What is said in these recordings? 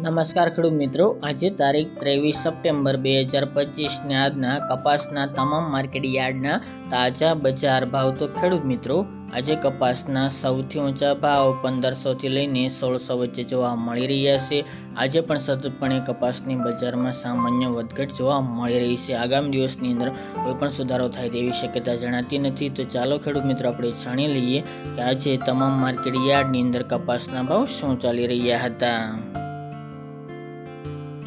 નમસ્કાર ખેડૂત મિત્રો. આજે તારીખ ત્રેવીસ સપ્ટેમ્બર બે હજાર પચીસને આજના કપાસના તમામ માર્કેટ યાર્ડના તાજા બજાર ભાવ. તો ખેડૂત મિત્રો, આજે કપાસના સૌથી ઊંચા ભાવ પંદરસોથી લઈને સોળસો વચ્ચે જોવા મળી રહ્યા છે. આજે પણ સતતપણે કપાસની બજારમાં સામાન્ય વધઘટ જોવા મળી રહી છે. આગામી દિવસની અંદર કોઈ પણ સુધારો થાય તેવી શક્યતા જણાતી નથી. તો ચાલો ખેડૂત મિત્રો, આપણે જાણી લઈએ કે આજે તમામ માર્કેટ યાર્ડની અંદર કપાસના ભાવ શું ચાલી રહ્યા હતા.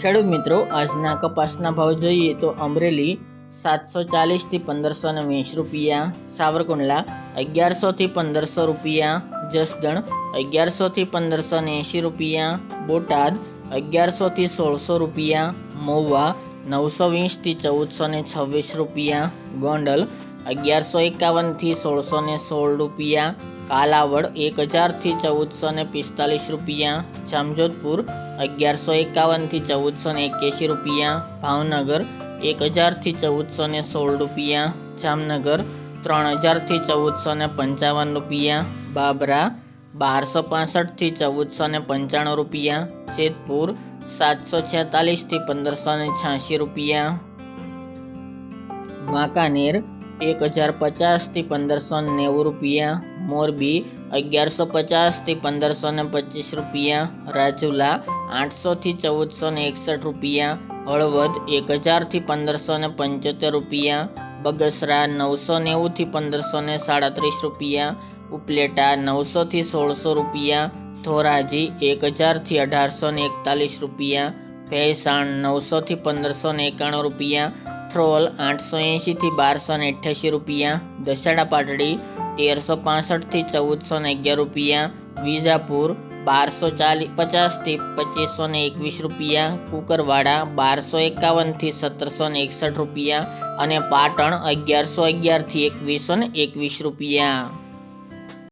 ખેડૂત મિત્રો, આજના કપાસના ભાવ જોઈએ તો અમરેલી સાતસો ચાલીસથી પંદરસો ને વીસ રૂપિયા, સાવરકુંડલા અગિયારસોથી પંદરસો રૂપિયા, જસદણ અગિયારસોથી પંદરસો ને એંશી રૂપિયા, બોટાદ અગિયારસોથી સોળસો રૂપિયા, મહુવા નવસો વીસથી ચૌદસો ને છવ્વીસ રૂપિયા, ગોંડલ અગિયારસો એકાવનથી સોળસો ને સોળ રૂપિયા કાલાવડ એક હજારથી ચૌદસો ને પિસ્તાલીસ રૂપિયા, જામજોધપુર અગિયારસો એકાવનથી ચૌદસો ને એક્યાસી રૂપિયા, ભાવનગર એક હજારથી ચૌદસો ને સોળ રૂપિયા, જામનગર ત્રણ હજારથી ચૌદસો ને પંચાવન રૂપિયા, બાબરા બારસો પાસઠથી ચૌદસો ને પંચાણું રૂપિયા, જેતપુર સાતસો છેતાલીસથી પંદરસો ને છ્યાસી રૂપિયા. વાંકાનેર એક હજાર પચાસથી પંદરસો નેવું રૂપિયા, મોરબી અગિયારસો પચાસથી પંદરસો ને પચીસ રૂપિયા, રાજુલા આઠસોથી ચૌદસો ને એકસઠ રૂપિયા, હળવદ એક હજારથી પંદરસો ને પંચોતેર રૂપિયા, બગસરા નવસો નેવુંથી પંદરસો ને સાડત્રીસ રૂપિયા, ઉપલેટા નવસોથી સોળસો રૂપિયા, ધોરાજી એક હજારથી અઢારસો ને એકતાલીસ રૂપિયા, ભેસાણ નવસોથી પંદરસો ને એકાણું રૂપિયા થ્રોલ આઠસો એંશીથી બારસો ને અઠ્યાસી રૂપિયા દશેડા પાટડી તેરસો પાસઠથી ચૌદસો ને અગિયાર રૂપિયા, વિજાપુર બારસો ચાલીસ પચાસથી પચીસો ને એકવીસ રૂપિયા, કુકરવાડા બારસો એકાવનથી સત્તરસો ને એકસઠ રૂપિયા અને પાટણ અગિયારસો અગિયારથી એકવીસો ને એકવીસ રૂપિયા.